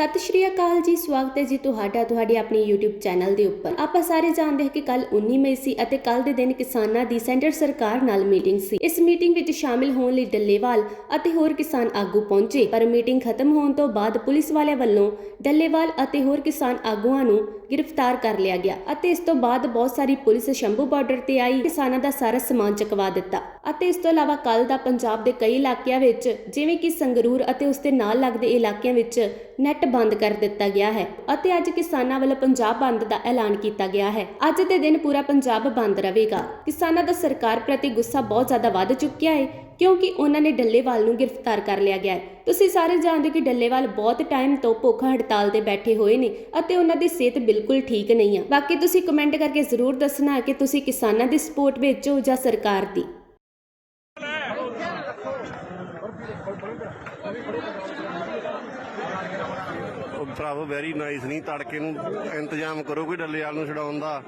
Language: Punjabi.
ਸਤਿ ਸ਼੍ਰੀ ਅਕਾਲ ਜੀ, ਸਵਾਗਤ ਹੈ ਜੀ ਤੁਹਾਡਾ, ਤੁਹਾਡੀ ਆਪਣੀ YouTube ਚੈਨਲ ਦੇ ਉੱਪਰ। ਆਪਾਂ ਸਾਰੇ ਜਾਣਦੇ ਹਾਂ ਕਿ ਕੱਲ 19 ਮਈ ਸੀ ਅਤੇ ਕੱਲ ਦੇ ਦਿਨ ਕਿਸਾਨਾਂ ਦੀ ਸੈਂਟਰ ਸਰਕਾਰ ਨਾਲ ਮੀਟਿੰਗ ਸੀ। ਇਸ ਮੀਟਿੰਗ ਵਿੱਚ ਸ਼ਾਮਿਲ ਹੋਣ ਲਈ ਡੱਲੇਵਾਲ ਅਤੇ ਹੋਰ ਕਿਸਾਨ ਆਗੂ ਪਹੁੰਚੇ। ਪਰ ਮੀਟਿੰਗ ਖਤਮ ਹੋਣ ਤੋਂ ਬਾਅਦ ਪੁਲਿਸ ਵਾਲਿਆਂ ਵੱਲੋਂ ਡੱਲੇਵਾਲ ਅਤੇ ਹੋਰ ਕਿਸਾਨ ਆਗੂਆਂ ਨੂੰ ਗ੍ਰਿਫਤਾਰ ਕਰ ਲਿਆ ਗਿਆ ਅਤੇ ਇਸ ਤੋਂ ਬਾਅਦ ਬਹੁਤ ਸਾਰੀ ਪੁਲਿਸ ਸ਼ੰਭੂ ਬਾਰਡਰ ਤੇ ਆਈ, ਕਿਸਾਨਾਂ ਦਾ ਸਾਰਾ ਸਮਾਨ ਚਕਵਾ ਦਿੱਤਾ ਅਤੇ ਇਸ ਤੋਂ ਇਲਾਵਾ ਕੱਲ ਦਾ ਪੰਜਾਬ ਦੇ ਕਈ ਇਲਾਕਿਆਂ ਵਿੱਚ, ਜਿਵੇਂ ਕਿ ਸੰਗਰੂਰ ਅਤੇ ਉਸ ਦੇ ਨਾਲ ਲੱਗਦੇ ਇਲਾਕਿਆਂ ਵਿੱਚ ਨੈੱਟ ਬੰਦ ਕਰ ਦਿੱਤਾ ਗਿਆ ਹੈ ਅਤੇ ਅੱਜ ਕਿਸਾਨਾਂ ਵੱਲੋਂ ਪੰਜਾਬ ਬੰਦ ਦਾ ਐਲਾਨ ਕੀਤਾ ਗਿਆ ਹੈ। ਅੱਜ ਦੇ ਦਿਨ ਪੂਰਾ ਪੰਜਾਬ ਬੰਦ ਰਹੇਗਾ। ਕਿਸਾਨਾਂ ਦਾ ਸਰਕਾਰ ਪ੍ਰਤੀ ਗੁੱਸਾ ਬਹੁਤ ਜ਼ਿਆਦਾ ਵੱਧ ਚੁੱਕਿਆ ਹੈ ਕਿਉਂਕਿ ਉਹਨਾਂ ਨੇ ਡੱਲੇਵਾਲ ਨੂੰ ਗ੍ਰਿਫਤਾਰ ਕਰ ਲਿਆ ਗਿਆ ਹੈ। ਤੁਸੀਂ ਸਾਰੇ ਜਾਣਦੇ ਹੋ ਕਿ ਡੱਲੇਵਾਲ ਬਹੁਤ ਟਾਈਮ ਤੋਂ ਭੁੱਖ ਹੜਤਾਲ ਤੇ ਬੈਠੇ ਹੋਏ ਨੇ ਅਤੇ ਉਹਨਾਂ ਦੀ ਸਿਹਤ ਬਿਲਕੁਲ ਠੀਕ ਨਹੀਂ ਆ। ਬਾਕੀ ਤੁਸੀਂ ਕਮੈਂਟ ਕਰਕੇ ਜ਼ਰੂਰ ਦੱਸਣਾ ਕਿ ਤੁਸੀਂ ਕਿਸਾਨਾਂ ਦੀ ਸਪੋਰਟ ਵਿੱਚ ਹੋ ਜਾਂ ਸਰਕਾਰ ਦੀ। ਉਹ ਭਰਾਵੋ ਵੈਰੀ ਨਾਈਸ ਨਹੀਂ ਤੜਕੇ ਨੂੰ ਇੰਤਜ਼ਾਮ ਕਰੋ ਕੋਈ ਡੱਲੇ ਵਾਲ ਨੂੰ ਛਡਾਉਣ ਦਾ।